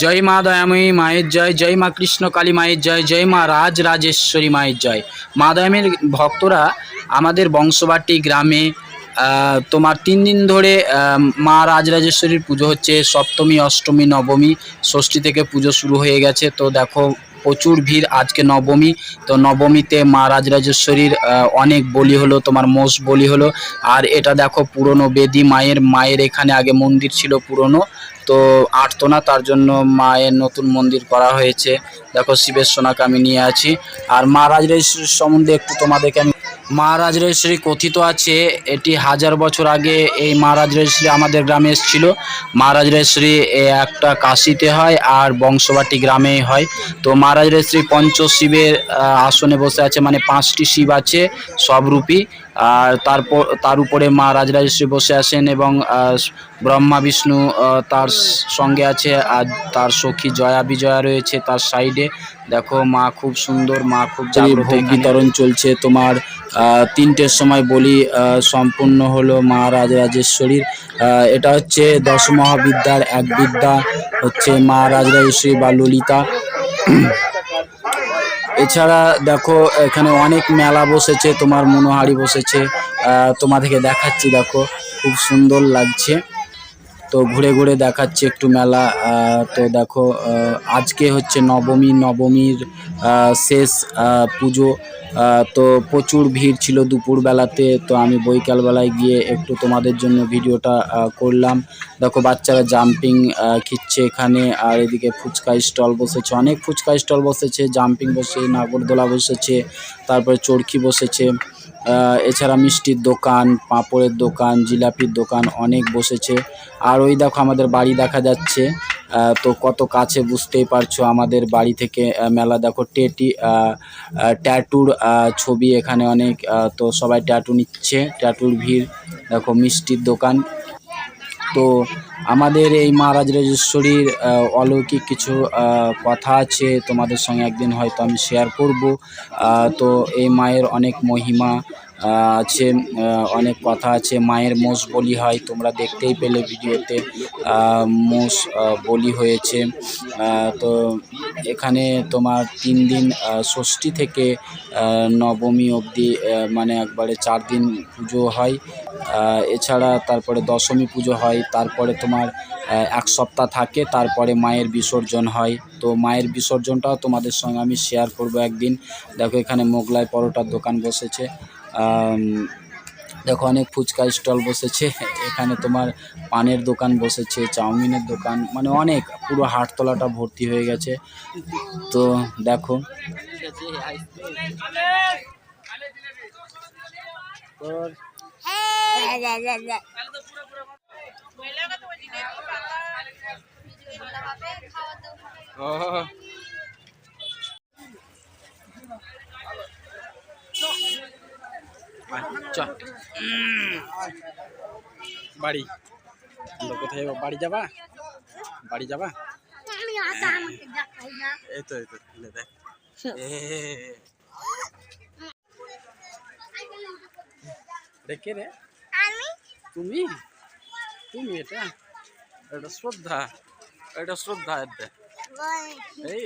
জয় মা দয়াময়ী, মায়ের জয়। জয় মা কৃষ্ণ কালী, মায়ের জয়। জয় মা রাজ রাজেশ্বরী, মায়ের জয়। মা দয়ামের ভক্তরা আমাদের বংশবাটি গ্রামে তোমার তিন দিন ধরে মা রাজরাজেশ্বরীর পুজো হচ্ছে। সপ্তমী, অষ্টমী, নবমী, ষষ্ঠী থেকে পুজো শুরু হয়ে গেছে। তো দেখো প্রচুর ভিড় আজকে নবমী। তো নবমীতে মা রাজরাজেশ্বরীর অনেক বলি হলো, তোমার মোষ বলি হলো। আর এটা দেখো পুরনো বেদি, মায়ের মায়ের এখানে আগে মন্দির ছিল পুরনো। তো আটতো না তার জন্য মায়ের নতুন মন্দির করা হয়েছে। দেখো শিবের সোনাকে আমি নিয়ে আছি। আর মা রাজরাজেশ্বরীর সম্বন্ধে একটু তোমাদেরকে আমি মা রাজরাজেশ্বরী কথিত আছে এটি হাজার বছর আগে এই মা রাজরাজেশ্বরী আমাদের গ্রামে এসেছিল। মা রাজরাজেশ্বরী এ একটা কাশিতে হয় আর বংশবাটি গ্রামেই হয়। তো মা রাজরাজেশ্বরী পঞ্চশিবের আসনে বসে আছে মানে পাঁচটি শিব আছে সব রূপী আর তারপর তার উপরে মা রাজরাজেশ্বরী বসে আছেন এবং ব্রহ্মা বিষ্ণু তার সঙ্গে আছে আর তার সখী জয়া বিজয়া রয়েছে তার সাইডে দেখো মা খুব সুন্দর মা খুব জাগ্রত বিতরণ চলছে তোমার তিনটের সময় বলি সম্পূর্ণ হলো মা রাজরাজেশ্বরীর। এটা হচ্ছে দশ মহাবিদ্যার এক বিদ্যা, হচ্ছে মা রাজরাজেশ্বরী বা ললিতা। এছাড়া দেখো, এখানে অনেক মেলা বসেছে, তোমার মনোহারি বসেছে। তোমাদেরকে দেখাচ্ছি, দেখো, খুব সুন্দর লাগছে। তো ঘুরে ঘুরে দেখাচ্ছি একটু মেলা। তো দেখো আজকে হচ্ছে নবমী, নবমীর শেষ পুজো। তো প্রচুর ভিড় ছিল দুপুর বেলাতে তো আমি বৈকালবেলায় গিয়ে একটু তোমাদের জন্য ভিডিওটা করলাম। দেখো, বাচ্চারা জাম্পিং খিচ্ছে এখানে, আর এদিকে ফুচকা স্টল বসেছে। অনেক ফুচকা স্টল বসেছে, জাম্পিং বসে নাগরদোলা বসেছে, তারপরে চরকি বসেছে। এছাড়া মিষ্টির দোকান, পাঁপড়ের দোকান, জিলাপির দোকান অনেক বসেছে। আর ওই দেখো আমাদের বাড়ি দেখা যাচ্ছে। তো কত কাছে বুঝতেই পারছ আমাদের বাড়ি থেকে মেলা। দেখো টেটি ট্যাটুর ছবি এখানে অনেক। তো সবাই ট্যাটু নিচ্ছে, ট্যাটুর ভিড়। দেখো মিষ্টির দোকান। তো আমাদের এই মহারাজ রাজেশ্বরীর অলৌকিক কিছু কথা আছে, তোমাদের সঙ্গে একদিন হয়তো আমি শেয়ার করব। তো এই মায়ের অনেক মহিমা আছে অনেক কথা আছে। মায়ের মোষ বলি হয়, তোমরা দেখতেই পেলে ভিডিওতে মোষ বলি হয়েছে। তো এখানে তোমার তিন দিন ষষ্ঠী থেকে নবমী অবধি মানে একবারে চার দিন পুজো হয়। এছাড়া তারপরে দশমী পুজো হয়, তারপরে তোমার এক সপ্তাহ থাকে, তারপরে মায়ের বিসর্জন হয়। তো মায়ের বিসর্জনটাও তোমাদের সঙ্গে আমি শেয়ার করব একদিন। দেখো এখানে মোগলাই পরোটার দোকান বসেছে। দেখো অনেক ফুচকা স্টল বসেছে। এখানে তোমার পানের দোকান বসেছে চাউমিনের দোকান মানে অনেক পুরো হাটতলাটা ভর্তি হয়ে গেছে। তো দেখো। আচ্ছা বাড়ি। তোমরা কোথায় যাবা? বাড়ি যাবা? বাড়ি যাবা? আমি আটা আমাকে দেখাই না। এই তো এই তো খুলে দেখ। রেখে রে? আমি? তুমি? তুমি এটা? এটা শ্রদ্ধা। এটা শ্রদ্ধা এটা। বল। এই।